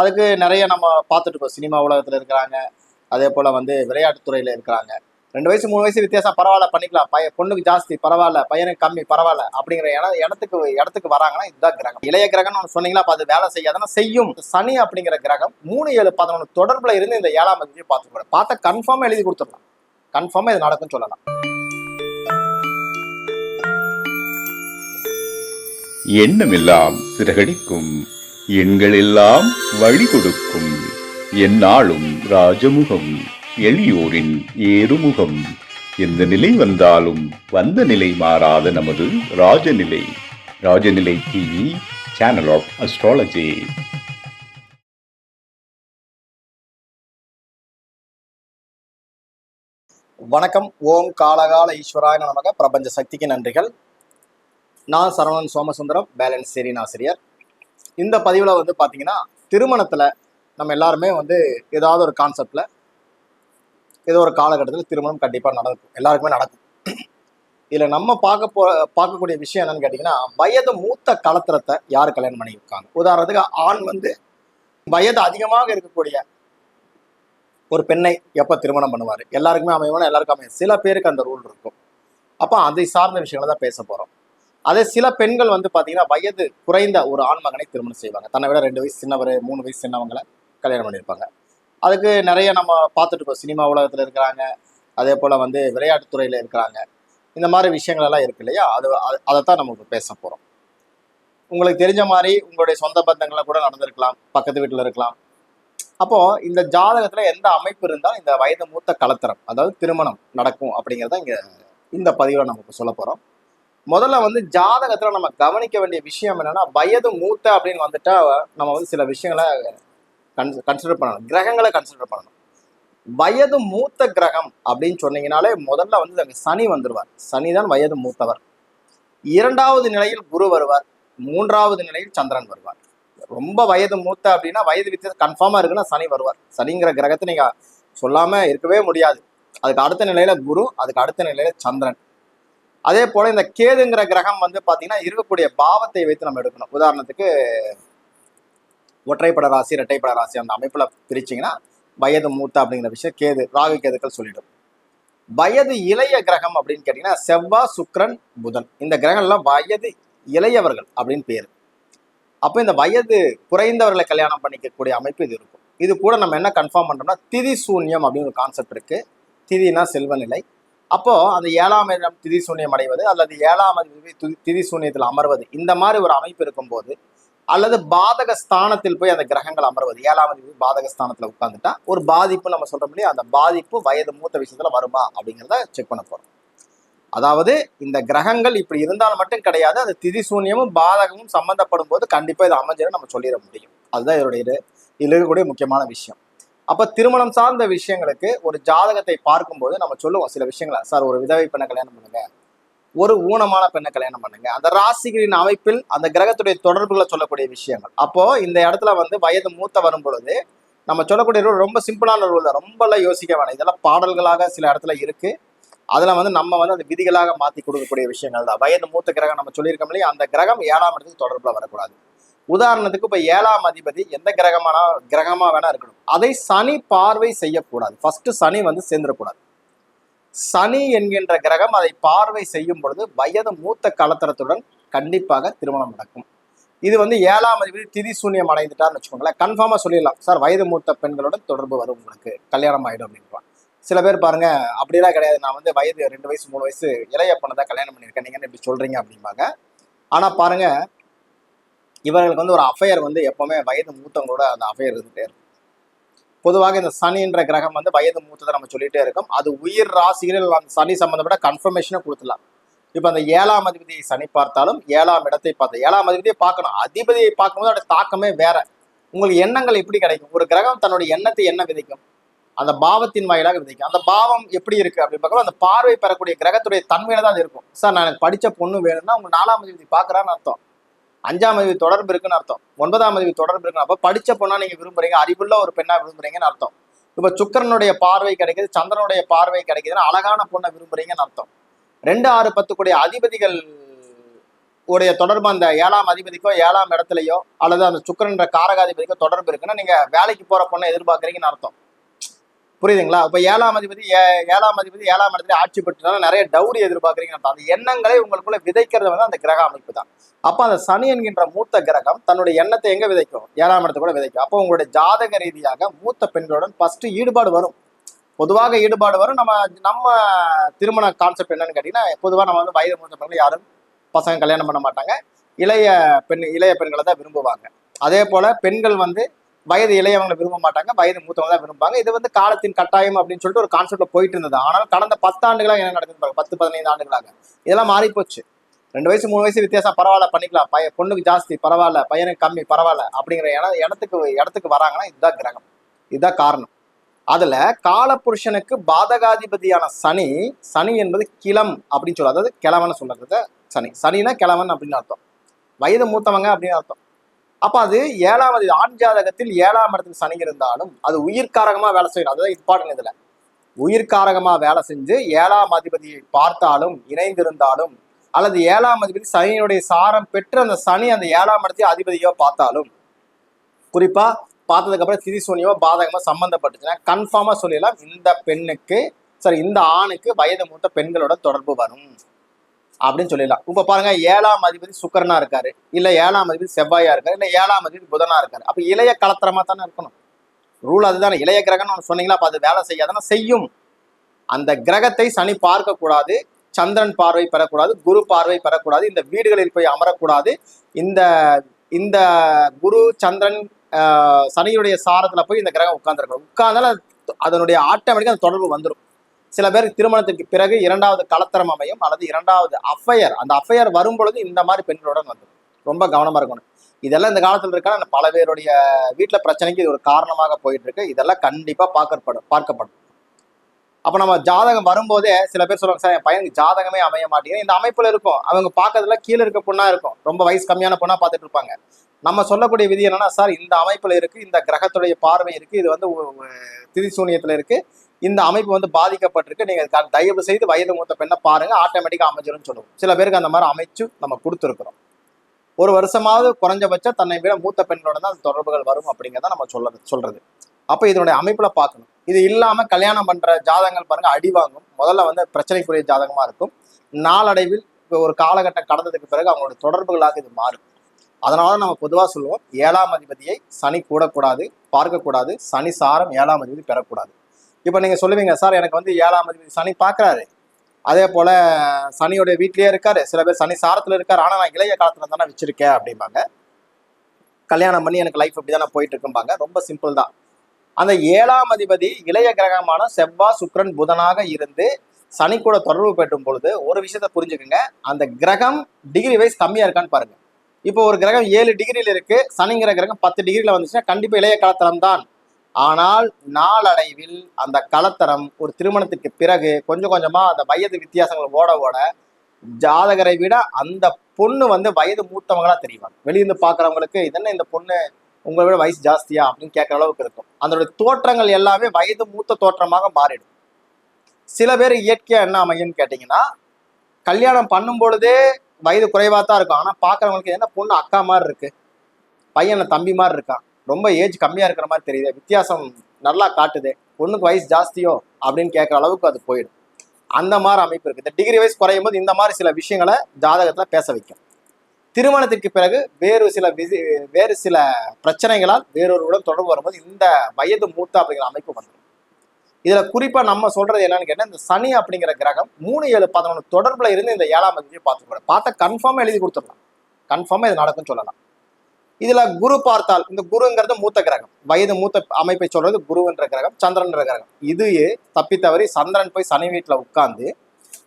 அதுக்கு நிறைய நம்ம பார்த்துட்டு இருக்கோம். சினிமா உலகத்தில் இருக்கிறாங்க. அதே போல் வந்து விளையாட்டுத்துறையில் இருக்கிறாங்க. ரெண்டு வயசு மூணு வயசு வித்தியாசம். பரவாயில்ல பண்ணிக்கலாம். பையன் பொண்ணுக்கு ஜாஸ்தி. பரவாயில்ல பையனுக்கு கம்மி. பரவாயில்ல. அப்படிங்கிற இட இடத்துக்கு இடத்துக்கு வராங்கன்னா இதுதான் கிரகம். இளைய கிரகம்னு ஒன்று சொன்னீங்களா? அப்ப அது வேலை செய்யாதுன்னா செய்யும். சனி அப்படிங்கிற கிரகம் மூணு ஏழு பதினொன்று தொடர்பில் இருந்து இந்த ஏழாம் அதிபதியை பார்த்துக்கூட பார்த்தா கன்ஃபார்மாக எழுதி கொடுத்துடலாம். கன்ஃபார்மாக இது நடக்கும்னு சொல்லலாம். எண்ணமெல்லாம் சிறகடிக்கும். எண்களெல்லாம் வழி கொடுக்கும் எந்நாளும் ராஜமுகம் எளியோரின் ஏறுமுகம். எந்த நிலை வந்தாலும் வந்த நிலை மாறாத நமது Rajanilai. Rajanilai TV channel of astrology வணக்கம். ஓம் காலகால ஈஸ்வராய நமக. பிரபஞ்ச சக்திக்கு நன்றிகள். நான் சரவணன் சோமசுந்தரம் பேலன்ஸ் சரின் ஆசிரியர். இந்த பதிவில் வந்து பார்த்தீங்கன்னா திருமணத்தில் நம்ம எல்லாருமே வந்து ஏதாவது ஒரு கான்செப்டில் ஏதோ ஒரு காலகட்டத்தில் திருமணம் கண்டிப்பாக நடக்கும். எல்லாருக்குமே நடக்கும். இதில் நம்ம பார்க்க போ பார்க்கக்கூடிய விஷயம் என்னன்னு கேட்டிங்கன்னா வயது மூத்த கலத்திரத்தை யார் கல்யாணம் பண்ணியிருக்காங்க? உதாரணத்துக்கு ஆண் வந்து வயது அதிகமாக இருக்கக்கூடிய ஒரு பெண்ணை எப்போ திருமணம் பண்ணுவார்? எல்லாருக்குமே அமையணும் எல்லாருக்கும் அமையும். சில பேருக்கு அந்த ரூல் இருக்கும். அப்போ அதை சார்ந்த விஷயங்களை தான் பேச போகிறோம் அதே சில பெண்கள் வந்து பார்த்தீங்கன்னா வயது குறைந்த ஒரு ஆண் மகனை திருமணம் செய்வாங்க. தன்னை விட ரெண்டு வயசு சின்னவர் மூணு வயசு சின்னவங்களை கல்யாணம் பண்ணியிருப்பாங்க. அதுக்கு நிறைய நம்ம பார்த்துட்டு இருக்கோம். சினிமா உலகத்தில் இருக்கிறாங்க. அதே போல் வந்து விளையாட்டுத்துறையில் இருக்கிறாங்க. இந்த மாதிரி விஷயங்கள் எல்லாம் இருக்கு இல்லையா? அது அதைத்தான் நம்ம இப்ப பேச போகிறோம் உங்களுக்கு தெரிஞ்ச மாதிரி உங்களுடைய சொந்த பந்தங்களை கூட நடந்திருக்கலாம். பக்கத்து வீட்டில் இருக்கலாம். அப்போ இந்த ஜாதகத்துல எந்த அமைப்பு இருந்தால் இந்த வயது மூத்த கலத்தரம் அதாவது திருமணம் நடக்கும் அப்படிங்கிறத இங்க இந்த பதிவில் நம்ம இப்ப சொல்ல போறோம். முதல்ல வந்து ஜாதகத்துல நம்ம கவனிக்க வேண்டிய விஷயம் என்னன்னா வயது மூத்த அப்படின்னு வந்துட்டா நம்ம வந்து சில விஷயங்களை கன்சிடர் பண்ணணும். கிரகங்களை கன்சிடர் பண்ணணும். வயது மூத்த கிரகம் அப்படின்னு சொன்னீங்கனாலே முதல்ல வந்து அங்க சனி வந்துருவார். சனி தான் வயது மூத்தவர். இரண்டாவது நிலையில் குரு வருவார். மூன்றாவது நிலையில் சந்திரன் வருவார். ரொம்ப வயது மூத்த அப்படின்னா வயது வித்தியாசம் கன்ஃபார்மா இருக்குன்னா சனி வருவார். சனிங்கிற கிரகத்தை நீங்க சொல்லாம இருக்கவே முடியாது. அதுக்கு அடுத்த நிலையில குரு அதுக்கு அடுத்த நிலையில சந்திரன். அதே போல இந்த கேதுங்கிற கிரகம் வந்து பாத்தீங்கன்னா இருக்கக்கூடிய பாவத்தை வைத்து நம்ம எடுக்கணும். உதாரணத்துக்கு ஒற்றைப்பட ராசி இரட்டைப்பட ராசி அந்த அமைப்புல பிரிச்சீங்கன்னா வயது மூத்த அப்படிங்கிற விஷயம் கேது ராகு கேதுக்கள் சொல்லிடும். வயது இளைய கிரகம் அப்படின்னு கேட்டீங்கன்னா செவ்வாய் சுக்ரன் புதன். இந்த கிரகம்லாம் வயது இளையவர்கள் அப்படின்னு பேர். அப்போ இந்த வயது குறைந்தவர்களை கல்யாணம் பண்ணிக்கக்கூடிய அமைப்பு இது இருக்கும். இது கூட நம்ம என்ன கன்ஃபார்ம் பண்ணுறோம்னா திதி சூன்யம் அப்படின்னு ஒரு கான்செப்ட் இருக்குது திதினா செல்வநிலை அப்போ அந்த ஏழாம் இடம் திதி சூன்யம் அடைவது அல்லது ஏழாம் அதிபதி திதி சூன்யத்தில் அமர்வது. இந்த மாதிரி ஒரு அமைப்பு இருக்கும்போது அல்லது பாதக ஸ்தானத்தில் போய் அந்த கிரகங்கள் அமர்வது. ஏழாம் அதிபதி பாதக ஸ்தானத்தில் உட்காந்துட்டா ஒரு பாதிப்பு நம்ம சொல்ற முடியும் அந்த பாதிப்பு வயது மூத்த விஷயத்துல வருமா அப்படிங்கிறத செக் பண்ண போறோம். அதாவது இந்த கிரகங்கள் இப்படி இருந்தால் மட்டும் கிடையாது. அது திதி சூன்யமும் பாதகமும் சம்பந்தப்படும் போது கண்டிப்பா இது அமைஞ்சிடும் நம்ம சொல்லிட முடியும். அதுதான் இதனுடைய இது. இருக்கக்கூடிய முக்கியமான விஷயம். அப்ப திருமணம் சார்ந்த விஷயங்களுக்கு ஒரு ஜாதகத்தை பார்க்கும்போது நம்ம சொல்லுவோம் சில விஷயங்களை. சார் ஒரு விதவை பெண்ணை கல்யாணம் பண்ணுங்க. ஒரு ஊனமான பெண்ணை கல்யாணம் பண்ணுங்க. அந்த ராசிகளின் அமைப்பில் அந்த கிரகத்துடைய தொடர்புகளை சொல்லக்கூடிய விஷயங்கள். அப்போ இந்த இடத்துல வந்து வயது மூத்த வரும் பொழுது நம்ம சொல்லக்கூடிய ரூல் ரொம்ப சிம்பிளான ரூல் ரொம்பலாம் யோசிக்க வேணாம். இதெல்லாம் பாடல்களாக சில இடத்துல இருக்கு. அதில் வந்து நம்ம வந்து அந்த விதிகளாக மாற்றி கொடுக்கக்கூடிய விஷயங்கள் தான். வயது மூத்த கிரகம் நம்ம சொல்லியிருக்கோம் இல்லையா? அந்த கிரகம் ஏழாம் இடத்துக்கு தொடர்பில் வரக்கூடாது. உதாரணத்துக்கு இப்போ ஏழாம் அதிபதி எந்த கிரகமான கிரகமாக வேணா இருக்கணும் அதை சனி பார்வை செய்யக்கூடாது. ஃபர்ஸ்ட் சனி வந்து சேர்ந்துடக்கூடாது. சனி என்கின்ற கிரகம் அதை பார்வை செய்யும் பொழுது வயது மூத்த கலத்தரத்துடன் கண்டிப்பாக திருமணம் நடக்கும். இது வந்து ஏழாம் அதிபதி திதி சூன்யம் அடைந்துட்டார்னு வச்சுக்கோங்களேன். கன்ஃபார்மாக சொல்லிடலாம். சார் வயது மூத்த பெண்களுடன் தொடர்பு வரும் உங்களுக்கு. கல்யாணம் ஆகிடும் அப்படின்றான் சில பேர் பாருங்க அப்படிலாம் கிடையாது. நான் வந்து வயது ரெண்டு வயசு மூணு வயசு இளைய பொண்ணை தான் கல்யாணம் பண்ணியிருக்கேன். நீங்க என்ன இப்படி சொல்றீங்க? அப்படிம்பாங்க. ஆனால் பாருங்க இவர்களுக்கு வந்து ஒரு அஃபையர் வந்து எப்பவுமே வயது மூத்தவங்களோட அந்த அஃபையர் இருந்துகிட்டே இருக்கும். பொதுவாக இந்த சனின்ற கிரகம் வந்து வயது மூத்ததை நம்ம சொல்லிட்டே இருக்கோம். அது உயிர் ராசிகளில் அந்த சனி சம்பந்தப்பட்ட கன்ஃபர்மேஷனை கொடுத்துடலாம். இப்போ அந்த ஏழாம் அதிபதியை சனி பார்த்தாலும் ஏழாம் இடத்தை பார்த்து ஏழாம் அதிபதியை பார்க்கணும். அதிபதியை பார்க்கும்போது அதோட தாக்கமே வேற. உங்களுக்கு எண்ணங்கள் எப்படி கிடைக்கும்? ஒரு கிரகம் தன்னுடைய எண்ணத்தை என்ன விதைக்கும்? அந்த பாவத்தின் வாயிலாக விதைக்கும். அந்த பாவம் எப்படி இருக்கு அப்படின்னு பார்க்கணும் அந்த பார்வை பெறக்கூடிய கிரகத்துடைய தன்மையில தான் அது இருக்கும். சார் நான் எனக்கு படித்த பொண்ணு வேணும்னா உங்க நாலாம் அதிபதி பார்க்குறான்னு அர்த்தம். அஞ்சாம் அறிவு தொடர்பு இருக்குன்னு அர்த்தம். ஒன்பதாம் அறிவு தொடர்பு இருக்குன்னு அப்போ படிச்ச பொண்ணா நீங்க விரும்புறீங்க அறிவுள்ள ஒரு பெண்ணா விரும்புறீங்கன்னு அர்த்தம். இப்போ சுக்கிரனுடைய பார்வை கிடைக்குது சந்திரனுடைய பார்வை கிடைக்குதுன்னா அழகான பொண்ணை விரும்புறீங்கன்னு அர்த்தம். ரெண்டு ஆறு பத்துக்குடைய அதிபதிகள் உடைய தொடர்பு அந்த ஏழாம் அதிபதிக்கோ ஏழாம் இடத்துலையோ அல்லது அந்த சுக்கிரன்ற காரகாதிபதிக்கோ தொடர்பு இருக்குன்னா நீங்க வேலைக்கு போற பொண்ணை எதிர்பார்க்குறீங்கன்னு அர்த்தம். புரியுதுங்களா? இப்போ ஏழாம் அதிபதி ஏ- ஏழாம் அதிபதி ஏழாம் இடத்துல ஆட்சி பெற்றனால நிறைய டவுரி எதிர்பார்க்குறீங்க. அந்த எண்ணங்களை உங்களுக்குள்ள விதைக்கிறது வந்து அந்த கிரக அமைப்பு தான். அப்போ அந்த சனி என்கின்ற மூத்த கிரகம் தன்னுடைய எண்ணத்தை எங்கே விதைக்கும்? ஏழாம் இடத்துல கூட விதைக்கும். அப்போ உங்களுடைய ஜாதக ரீதியாக மூத்த பெண்களுடன் ஃபஸ்ட்டு ஈடுபாடு வரும். பொதுவாக ஈடுபாடு வரும். நம்ம நம்ம திருமண கான்செப்ட் என்னன்னு கேட்டிங்கன்னா பொதுவாக நம்ம வந்து வயது மூத்த பெண்கள் யாரும் பசங்க கல்யாணம் பண்ண மாட்டாங்க. இளைய பெண் இளைய பெண்களை தான் விரும்புவாங்க. அதே போல் பெண்கள் வந்து வயது இளையவங்களை விரும்ப மாட்டாங்க வயது மூத்தவங்க தான் விரும்புவாங்க. இது வந்து காலத்தின் கட்டாயம் அப்படின்னு சொல்லிட்டு ஒரு கான்செப்ட்ல போயிட்டு இருந்தது. ஆனால் கடந்த பத்தாண்டுகளாக என்ன நடக்குது பத்து பதினைந்து ஆண்டுகளாக. இதெல்லாம் மாறி போச்சு ரெண்டு வயசு மூணு வயசு வித்தியாசம். பரவாயில்ல பண்ணிக்கலாம். பையன் பொண்ணுக்கு ஜாஸ்தி. பரவாயில்ல பையனுக்கு கம்மி. பரவாயில்ல. அப்படிங்கிற இட இடத்துக்கு இடத்துக்கு வராங்கன்னா இதுதான் கிரகம். இதுதான் காரணம். அதுல காலபுருஷனுக்கு பாதகாதிபதியான சனி சனி என்பது கிளம் அப்படின்னு சொல்லுவாங்க. அதாவது கிழவன் சொல்றது சனி. சனினா கிழவன் அப்படின்னு அர்த்தம். வயது மூத்தவங்க அப்படின்னு அர்த்தம். அப்ப அது ஏழாம் ஆண் ஜாதகத்தில் ஏழாம் இடத்துல சனி இருந்தாலும் அது உயிர்காரகமா வேலை செய்யணும். அதுதான் இம்பார்ட்டன் இதுல. உயிர்காரகமா வேலை செஞ்சு ஏழாம் அதிபதியை பார்த்தாலும் இணைந்திருந்தாலும் அல்லது ஏழாம் அதிபதி சனியினுடைய சாரம் பெற்று அந்த சனி அந்த ஏழாம் இடத்தையும் அதிபதியோ பார்த்தாலும் குறிப்பா பார்த்ததுக்கு அப்புறம் திதி சூனியோ பாதகமோ சம்பந்தப்பட்டுச்சுன்னா கன்ஃபார்மா சொல்லிடலாம். இந்த பெண்ணுக்கு சரி இந்த ஆணுக்கு வயது மூத்த பெண்களோட தொடர்பு வரும். அப்படின்னு சொல்லிடலாம். இப்ப பாருங்க ஏழாம் அதிபதி சுக்கரனா இருக்காரு. இல்ல ஏழாம் அதிபதி செவ்வாயா இருக்காரு. இல்ல ஏழாம் அதிபதி புதனா இருக்காரு. அப்ப இளைய கலத்திரமா தானே இருக்கணும். ரூல் அதுதானே. இளைய கிரகம்னு சொன்னீங்களா? அப்ப அது வேலை செய்யாதானே செய்யும். அந்த கிரகத்தை சனி பார்க்க கூடாது சந்திரன் பார்வை பெறக்கூடாது. குரு பார்வை பெறக்கூடாது. இந்த வீடுகளில் போய் அமரக்கூடாது. இந்த இந்த குரு சந்திரன் சனியுடைய சாரத்துல போய் இந்த கிரகம் உட்கார்ந்துருக்கணும். உட்கார்ந்தாலும் அதனுடைய ஆட்டோமேட்டிக்காக அந்த தொடர்பு வந்துடும் சில பேர் திருமணத்துக்கு பிறகு இரண்டாவது கலத்தரம் அமையும் அல்லது இரண்டாவது அஃபையர் அந்த அஃபையர் வரும் பொழுது இந்த மாதிரி பெண்களுடன் வந்துடும் ரொம்ப கவனமாக இருக்கணும். இதெல்லாம் இந்த காலத்துல இருக்கா பல பேருடைய வீட்டுல பிரச்சனைக்கு இது ஒரு காரணமாக போயிட்டு இருக்கு இதெல்லாம் கண்டிப்பா பார்க்கப்படும் பார்க்கப்படும். அப்ப நம்ம ஜாதகம் வரும்போதே சில பேர் சொல்லுவாங்க சார் என் பையனுக்கு ஜாதகமே அமைய மாட்டேங்குது. இந்த அமைப்புல இருக்கும். அவங்க பார்க்கறதுல கீழே இருக்க பொண்ணாக இருக்கும். ரொம்ப வயசு கம்மியான பொண்ணாக பார்த்துட்டு இருப்பாங்க. நம்ம சொல்லக்கூடிய விதி என்னன்னா சார் இந்த அமைப்புல இருக்கு இந்த கிரகத்துடைய பார்வை இருக்கு இது வந்து திதி சூனியத்தில் இருக்கு. இந்த அமைப்பு வந்து பாதிக்கப்பட்டிருக்கு. நீங்கள் தயவு செய்து வயது மூத்த பெண்ணை பாருங்க. ஆட்டோமேட்டிக்காக அமைஞ்சிரும்னு சொல்லுவோம். சில பேருக்கு அந்த மாதிரி அமைச்சு நம்ம கொடுத்துருக்குறோம். ஒரு வருஷமாவது குறைஞ்சபட்சம் தன்னை விட மூத்த பெண்களோட தான் அந்த தொடர்புகள் வரும் அப்படிங்கிறத நம்ம சொல்றது சொல்றது. அப்போ இதனுடைய அமைப்புல பார்க்கணும். இது இல்லாம கல்யாணம் பண்ற ஜாதகங்கள் பாருங்க அடி வாங்கும். முதல்ல வந்து பிரச்சனைக்குரிய ஜாதகமா இருக்கும். நாளடைவில் ஒரு காலகட்டம் கடந்ததுக்கு பிறகு அவங்களோட தொடர்புகளாக இது மாறும். அதனால நம்ம பொதுவாக சொல்லுவோம் ஏழாம் அதிபதியை சனி கூடக்கூடாது பார்க்கக்கூடாது. சனி சாரம் ஏழாம் அதிபதி பெறக்கூடாது. இப்போ நீங்கள் சொல்லுவீங்க சார் எனக்கு வந்து ஏழாம் அதிபதி சனி பார்க்கறாரு அதே போல் சனியோடைய வீட்லேயே இருக்கார். சில பேர் சனி சாரத்தில் இருக்கார். ஆனால் நான் இளைய காலத்தில் தானே வச்சுருக்கேன் அப்படிம்பாங்க. கல்யாணம் பண்ணி எனக்கு லைஃப் இப்படி தானே போயிட்டு இருக்கும்பாங்க ரொம்ப சிம்பிள் தான். அந்த ஏழாம் அதிபதி இளைய கிரகமான செவ்வாய் சுக்கிரன் புதனாக இருந்து சனி கூட தொடர்பு பெற்றும் பொழுது ஒரு விஷயத்த புரிஞ்சுக்கோங்க. அந்த கிரகம் டிகிரி வைஸ் கம்மியாக இருக்கான்னு பாருங்க. இப்போ ஒரு கிரகம் ஏழு டிகிரியில் இருக்கு. சனிங்கிற கிரகம் பத்து டிகிரியில் வந்துச்சுன்னா கண்டிப்பாக இளைய கலத்தரம் தான் ஆனால் நாளடைவில் அந்த கலத்தரம் ஒரு திருமணத்துக்கு பிறகு கொஞ்சம் கொஞ்சமாக அந்த வயது வித்தியாசங்கள் ஓட ஓட ஜாதகரை விட அந்த பொண்ணு வந்து வயது மூத்தவங்களாக தெரிவாங்க. வெளியிருந்து பார்க்குறவங்களுக்கு இதென்ன இந்த பொண்ணு உங்களை விட வயசு ஜாஸ்தியா அப்படின்னு கேட்குற அளவுக்கு இருக்கும். அதனுடைய தோற்றங்கள் எல்லாமே வயது மூத்த தோற்றமாக மாறிடும். சில பேர் இயற்கையாக என்ன அமையும்னு கேட்டிங்கன்னா கல்யாணம் பண்ணும் பொழுதே வயது குறைவாக தான் இருக்கும். ஆனால் பார்க்குறவங்களுக்கு என்ன பொண்ணு அக்கா மாதிரி இருக்கு. பையன் தம்பி மாதிரி இருக்கான். ரொம்ப ஏஜ் கம்மியாக இருக்கிற மாதிரி தெரியுது. வித்தியாசம் நல்லா காட்டுது. பொண்ணுக்கு வயசு ஜாஸ்தியோ அப்படின்னு கேட்குற அளவுக்கு அது போயிடும். அந்த மாதிரி அமைப்பு இருக்குது இந்த டிகிரி வைஸ் குறையும் போது இந்த மாதிரி சில விஷயங்களை ஜாதகத்தில் பேச வைக்கும். திருமணத்திற்கு பிறகு வேறு சில விதி வேறு சில பிரச்சனைகளால் வேறொருடன் தொடர்பு வரும்போது இந்த வயது மூத்த அப்படிங்கிற அமைப்பு வந்துடும். இதில் குறிப்பாக நம்ம சொல்கிறது என்னன்னு கேட்டால் இந்த சனி அப்படிங்கிற கிரகம் மூணு ஏழு பதினொன்று தொடர்பில் இருந்து இந்த ஏழாம் அதிபதியை பார்த்துக்கூடாது பார்த்தா கன்ஃபார்மாக எழுதி கொடுத்துடலாம். கன்ஃபார்மாக இது நடக்கும்னு சொல்லலாம். இதுல குரு பார்த்தால் இந்த குருங்கிறது மூத்த கிரகம். வயது மூத்த அமைப்பை சொல்றது குருன்ற கிரகம் சந்திரன்ற கிரகம். இது தப்பி தவறி சந்திரன் போய் சனி வீட்டுல உட்கார்ந்து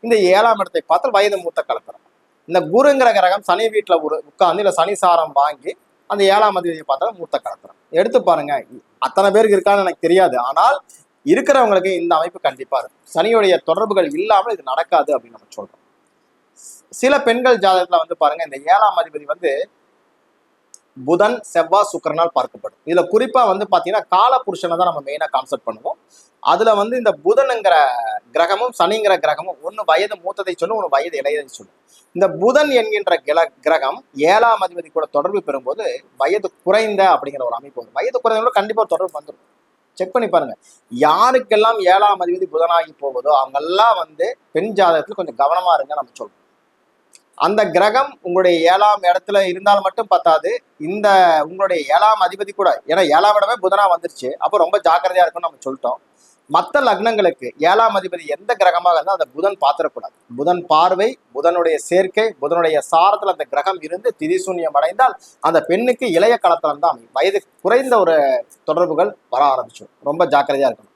இந்த ஏழாம் இடத்தை பார்த்தால் வயது மூத்த கலப்பரம் இந்த குருங்கிற கிரகம் சனி வீட்டுல ஒரு உட்கார்ந்து இல்ல சனி சாரம் வாங்கி அந்த ஏழாம் அதிபதியை பார்த்தா மூத்த கலப்பரம் எடுத்து பாருங்க அத்தனை பேருக்கு இருக்கான்னு எனக்கு தெரியாது. ஆனால் இருக்கிறவங்களுக்கு இந்த அமைப்பு கண்டிப்பா இருக்கும். சனியுடைய தொடர்புகள் இல்லாமல் இது நடக்காது அப்படின்னு நம்ம சொல்றோம். சில பெண்கள் ஜாதகத்துல வந்து பாருங்க இந்த ஏழாம் அதிபதி வந்து புதன் செவ்வாய் சுக்கிரனால் பார்க்கப்படும். இதுல குறிப்பா வந்து பாத்தீங்கன்னா கால புருஷனை தான் நம்ம மெயினா கான்செப்ட் பண்ணுவோம். அதுல வந்து இந்த புதனுங்கிற கிரகமும் சனிங்கிற கிரகமும் ஒன்னு வயது மூத்ததை சொல்லும் ஒன்று வயது இளையதை சொல்லும். இந்த புதன் என்கின்ற கிர கிரகம் ஏழாம் அதிபதி கூட தொடர்பு பெறும்போது வயது குறைந்த அப்படிங்கிற ஒரு அமைப்பு வரும். வயது குறைந்தவங்க கண்டிப்பா தொடர்பு வந்துடும் செக் பண்ணி பாருங்க. யாருக்கெல்லாம் ஏழாம் அதிபதி புதனாகி போகுதோ அவங்கெல்லாம் வந்து பெண் ஜாதகத்துல கொஞ்சம் கவனமா இருங்க நம்ம சொல்றோம். அந்த கிரகம் உங்களுடைய ஏழாம் இடத்துல இருந்தால் மட்டும் பத்தாது. இந்த உங்களுடைய ஏழாம் அதிபதி கூட ஏன்னா ஏழாம் இடமே புதனா வந்துருச்சு. அப்போ ரொம்ப ஜாக்கிரதையா இருக்கும்னு நம்ம சொல்லிட்டோம். மற்ற லக்னங்களுக்கு ஏழாம் அதிபதி எந்த கிரகமாக இருந்தால் அந்த புதன் பாத்திரக்கூடாது புதன் பார்வை புதனுடைய சேர்க்கை புதனுடைய சாரத்தில் அந்த கிரகம் இருந்து திதிசூன்யம் அடைந்தால் அந்த பெண்ணுக்கு இளைய களத்திலம் தான் அமையும். வயது குறைந்த ஒரு தொடர்புகள் வர ஆரம்பிச்சிடும். ரொம்ப ஜாக்கிரதையா இருக்கணும்.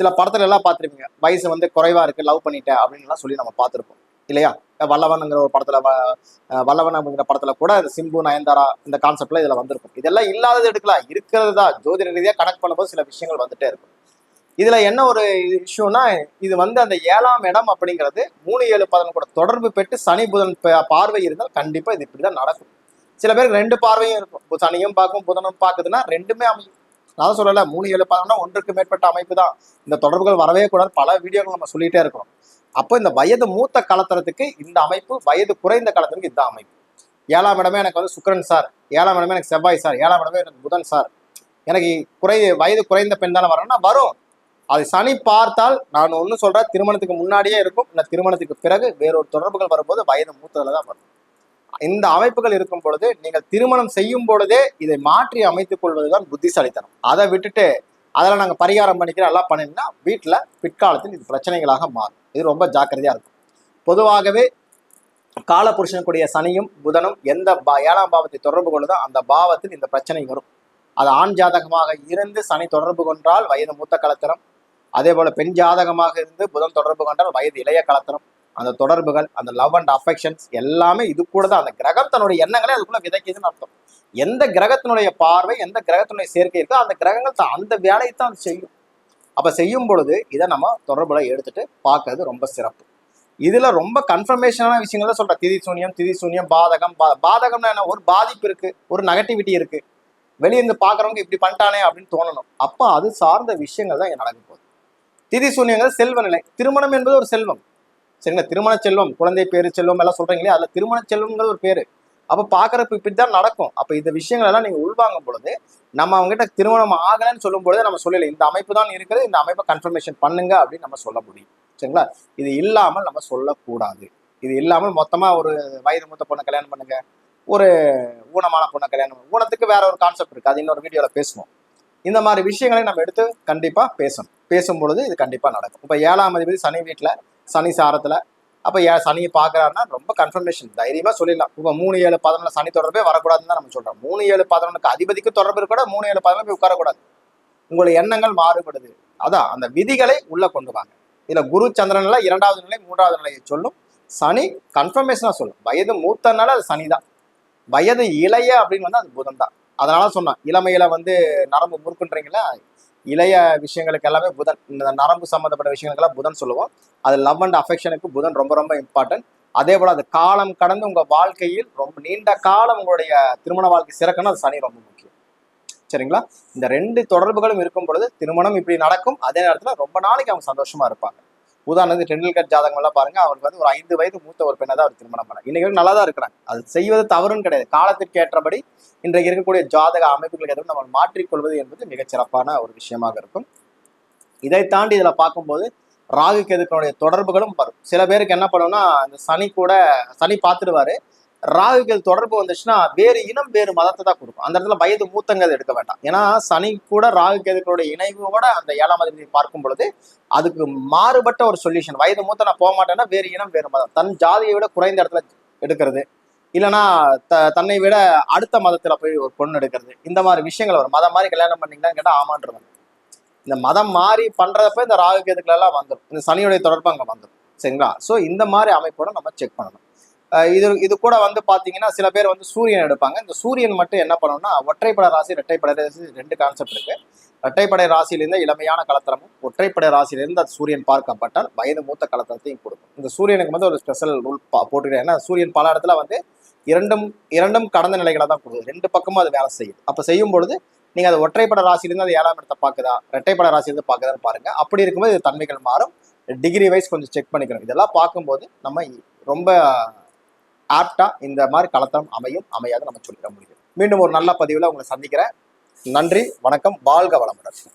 சில படத்துல எல்லாம் பார்த்துருப்பீங்க. வயசு வந்து குறைவா இருக்கு லவ் பண்ணிட்டேன் அப்படின்னு எல்லாம் சொல்லி நம்ம பார்த்துருப்போம். இல்லையா? வல்லவனுங்கிற ஒரு படத்துல வல்லவன் அப்படிங்கிற படத்துல கூட சிம்பு நயன்தாரா இந்த கான்செப்ட்ல இதுல வந்திருக்கும். இதெல்லாம் இல்லாதது எடுக்கலாம். இருக்கிறது தான். ஜோதிட ரீதியா கனெக்ட் பண்ணும்போது சில விஷயங்கள் வந்துட்டே இருக்கும். இதுல என்ன ஒரு இஷ்யூனா இது வந்து அந்த ஏழாம் இடம் அப்படிங்கிறது மூணு ஏழு பதினொன்று கூட தொடர்பு பெற்று சனி புதன் பார்வை இருந்தால் கண்டிப்பா இது இப்படிதான் நடக்கும். சில பேருக்கு ரெண்டு பார்வையும் இருக்கும். சனியும் பார்க்கும் புதனும் பார்க்குதுன்னா ரெண்டுமே அமையும். நான் சொல்லல மூணு ஏழு பதினொன்னா ஒன்றுக்கு மேற்பட்ட அமைப்பு தான். இந்த தொடர்புகள் வரவே கூடாது. பல வீடியோக்கள் நம்ம சொல்லிட்டே இருக்கிறோம். அப்போ இந்த வயது மூத்த கலத்திரத்துக்கு இந்த அமைப்பு வயது குறைந்த கலத்திற்கு இந்த அமைப்பு. ஏழாம் இடமே எனக்கு வந்து சுக்கரன் சார் ஏழாம் இடமே எனக்கு செவ்வாய் சார் ஏழாம் இடமே எனக்கு புதன் சார். எனக்கு குறை வயது குறைந்த பெண் தானே வரணும்னா வரும். அது சனி பார்த்தால் நான் ஒன்று சொல்கிறேன் திருமணத்துக்கு முன்னாடியே இருக்கும் இல்லை திருமணத்துக்கு பிறகு வேறொரு தொடர்புகள் வரும்போது வயது மூத்ததில் தான் வரும். இந்த அமைப்புகள் இருக்கும் பொழுது நீங்கள் திருமணம் செய்யும் பொழுதே இதை மாற்றி அமைத்துக் கொள்வதுதான் புத்திசாலித்தனம். அதை விட்டுட்டு அதில் நாங்கள் பரிகாரம் பண்ணிக்கிறோம் எல்லாம் பண்ணிருந்தா வீட்டில் பிற்காலத்தில் இது பிரச்சனைகளாக மாறும். இது ரொம்ப ஜாக்கிரதையா இருக்கும். பொதுவாகவே காலபுருஷனுக்குரிய சனியும் புதனும் எந்த பா ஏழாம் பாவத்தை தொடர்பு கொள்ளதோ அந்த பாவத்தில் இந்த பிரச்சனை வரும். அது ஆண் ஜாதகமாக இருந்து சனி தொடர்பு கொண்டால் வயது மூத்த கலத்திரம். அதே போல பெண் ஜாதகமாக இருந்து புதன் தொடர்பு கொண்டால் வயது இளைய கலத்திரம். அந்த தொடர்புகள் அந்த லவ் அண்ட் அஃபெக்ஷன்ஸ் எல்லாமே இது கூட தான் அந்த கிரகம் தன்னுடைய எண்ணங்களே அதுக்குள்ள விதைக்குதுன்னு அர்த்தம். எந்த கிரகத்தினுடைய பார்வை எந்த கிரகத்தினுடைய சேர்க்கை இருக்கோ அந்த கிரகங்கள் தான் அந்த வேலையை தான் அது செய்யும். அப்போ செய்யும் பொழுது இதை நம்ம தொடர்புல எடுத்துட்டு பார்க்கறது ரொம்ப சிறப்பு. இதுல ரொம்ப கன்ஃபர்மேஷனான விஷயங்கள் தான் சொல்றேன். திதி சூன்யம் திதி சூன்யம் பாதகம். பா- பாதகம்னா என்ன? ஒரு பாதிப்பு இருக்கு ஒரு நெகட்டிவிட்டி இருக்கு. வெளியிருந்து பார்க்குறவங்க இப்படி பண்ணிட்டானே அப்படின்னு தோணணும். அப்போ அது சார்ந்த விஷயங்கள் தான் இங்கே நடக்க போகுது. திதி சூன்யங்கள் செல்வ நிலை. திருமணம் என்பது ஒரு செல்வம். சரிங்களா? திருமண செல்வம் குழந்தை பேரு செல்வம் எல்லாம் சொல்றீங்களே அதில் திருமண செல்வம்ங்கிறது ஒரு பேரு. அப்ப பாக்குறப்ப இப்படித்தான் நடக்கும். அப்ப இந்த விஷயங்கள் எல்லாம் நீங்க உள்வாங்கும் பொழுது நம்ம அவங்ககிட்ட திருமணம் ஆகலைன்னு சொல்லும் பொழுது நம்ம சொல்லல இந்த அமைப்பு தான் இருக்குது இந்த அமைப்பை கன்ஃபர்மேஷன் பண்ணுங்க அப்படின்னு நம்ம சொல்ல முடியும். சரிங்களா? இது இல்லாமல் நம்ம சொல்லக்கூடாது. இது இல்லாமல் மொத்தமா ஒரு வயது மூத்த பொண்ணை கல்யாணம் பண்ணுங்க ஒரு ஊனமான பொண்ணை கல்யாணம் ஊனத்துக்கு வேற ஒரு கான்செப்ட் இருக்கு அது இன்னொரு வீடியோல பேசுவோம். இந்த மாதிரி விஷயங்களை நம்ம எடுத்து கண்டிப்பா பேசணும். பேசும் பொழுது இது கண்டிப்பா நடக்கும். இப்ப ஏழாம் அதிபதி சனி வீட்டுல சனி சாரத்துல அப்போ ஏ சனியை பார்க்குறாருன்னா ரொம்ப கன்ஃபர்மேஷன் தைரியமாக சொல்லிடலாம். இப்போ மூணு ஏழு பதினொன்று சனி தொடர்பே வரக்கூடாதுன்னு தான் நம்ம சொல்கிறோம் மூணு ஏழு பதினொன்றுக்கு அதிபதிக்கு தொடர்பு கூட மூணு ஏழு பதினொன்று போய் உட்காரக்கூடாது. உங்களுடைய எண்ணங்கள் மாறுபடுது. அதான் அந்த விதிகளை உள்ளே கொண்டு வாங்க. இதில் குரு சந்திரன் நிலை இரண்டாவது நிலை மூன்றாவது நிலையை சொல்லும். சனி கன்ஃபர்மேஷனாக சொல்லும். வயது மூத்தனால அது சனி தான் வயது இளைய அப்படின்னு வந்து அது புதன் தான் அதனால சொன்னான் இளமையில வந்து நரம்பு முறுக்குன்றீங்களா? இளைய விஷயங்களுக்கு எல்லாமே புதன் இந்த நரம்பு சம்பந்தப்பட்ட விஷயங்களுக்கெல்லாம் புதன் சொல்லுவோம். அது லவ் அண்ட் அஃபெக்ஷனுக்கு புதன் ரொம்ப ரொம்ப இம்பார்ட்டன்ட் அதே போல அது காலம் கடந்து உங்க வாழ்க்கையில் ரொம்ப நீண்ட காலம் உங்களுடைய திருமண வாழ்க்கை சிறக்கணும். அது சனி ரொம்ப முக்கியம். சரிங்களா? இந்த ரெண்டு தொடர்புகளும் இருக்கும் பொழுது திருமணம் இப்படி நடக்கும். அதே நேரத்துல ரொம்ப நாளைக்கு அவங்க சந்தோஷமா இருப்பாங்க. உதாரணத்துக்கு டெண்டுல்கர் ஜாதகம் எல்லாம் பாருங்க அவருக்கு வந்து ஒரு ஐந்து வயது மூத்த ஒரு பெண்ணை தான் அவர் திருமணம் பண்ணாங்க இன்னைக்கு நல்லா தான் இருக்கிறாங்க. அது செய்வது தவறுன்னு கிடையாது. காலத்திற்கு ஏற்றபடி இன்றைக்கு இருக்கக்கூடிய ஜாதக அமைப்புகளுக்கு எதுவும் நம்ம மாற்றிக்கொள்வது என்பது மிகச் சிறப்பான ஒரு விஷயமாக இருக்கும். இதை தாண்டி இதுல பார்க்கும்போது ராகு கெதுக்கனுடைய தொடர்புகளும் வரும். சில பேருக்கு என்ன பண்ணும்னா இந்த சனி கூட சனி பார்த்துடுவாரு. ராகு தொடர்பு வந்துச்சுன்னா வேறு இனம் வேறு மதத்தை தான் கொடுக்கும். அந்த இடத்துல வயது மூத்தங்கிறது எடுக்க வேண்டாம். ஏன்னா சனி கூட ராகு கேதுக்களுடைய இணைவோட அந்த ஏழாம் அதிபதியை பார்க்கும் பொழுது அதுக்கு மாறுபட்ட ஒரு சொல்யூஷன் வயது மூத்த நான் போக மாட்டேன்னா வேறு இனம் வேறு மதம். தன் ஜாதியை விட குறைந்த இடத்துல எடுக்கிறது. இல்லைன்னா த தன்னை விட அடுத்த மதத்துல போய் ஒரு பொண்ணு எடுக்கிறது. இந்த மாதிரி விஷயங்கள் வரும். மதம் மாதிரி கல்யாணம் பண்ணீங்கன்னா கேட்டால் ஆமான்றது இந்த மதம் மாறி பண்றதப்ப இந்த ராகு கேதுக்களெல்லாம் வந்துடும் இந்த சனியுடைய தொடர்பு அங்கே வந்துடும் சரிங்களா? ஸோ இந்த மாதிரி அமைப்போட நம்ம செக் பண்ணணும். இது இது கூட வந்து பார்த்தீங்கன்னா சில பேர் வந்து சூரியன் எடுப்பாங்க. இந்த சூரியன் மட்டும் என்ன பண்ணணும்னா ஒற்றைப்படை ராசி இரட்டைப்படை ராசி ரெண்டு கான்செப்ட் இருக்கு. இரட்டைப்படை ராசியிலிருந்து இளமையான கலத்தரமும் ஒற்றைப்படை ராசியிலிருந்து அது சூரியன் பார்க்கப்பட்டால் வயது மூத்த கலத்தரத்தையும் கொடுக்கும். இந்த சூரியனுக்கு வந்து ஒரு ஸ்பெஷல் ரூல் போட்டுக்கிறேன் ஏன்னா சூரியன் பல இடத்துல வந்து இரண்டும் இரண்டும் கடந்த நிலைகளை தான் கொடுக்குது ரெண்டு பக்கமும் அது வேலை செய்யுது அப்போ செய்யும் பொழுது நீங்கள் அது ஒற்றைப்பட ராசியிலேருந்து அது ஏழாம் இடத்தை பார்க்குதா இரட்டைப்பட ராசியிலேருந்து பார்க்குதான்னு பாருங்க. அப்படி இருக்கும்போது இது தன்மைகள் மாறும். டிகிரி வைஸ் கொஞ்சம் செக் பண்ணிக்கணும். இதெல்லாம் பார்க்கும்போது நம்ம ரொம்ப ஆப்டா இந்த மாதிரி கலத்தரம் அமையும் அமையாது நம்ம சொல்லிட முடியும். மீண்டும் ஒரு நல்ல பதிவில் உங்களை சந்திக்கிறேன். நன்றி வணக்கம் வாழ்க வளமுடன்.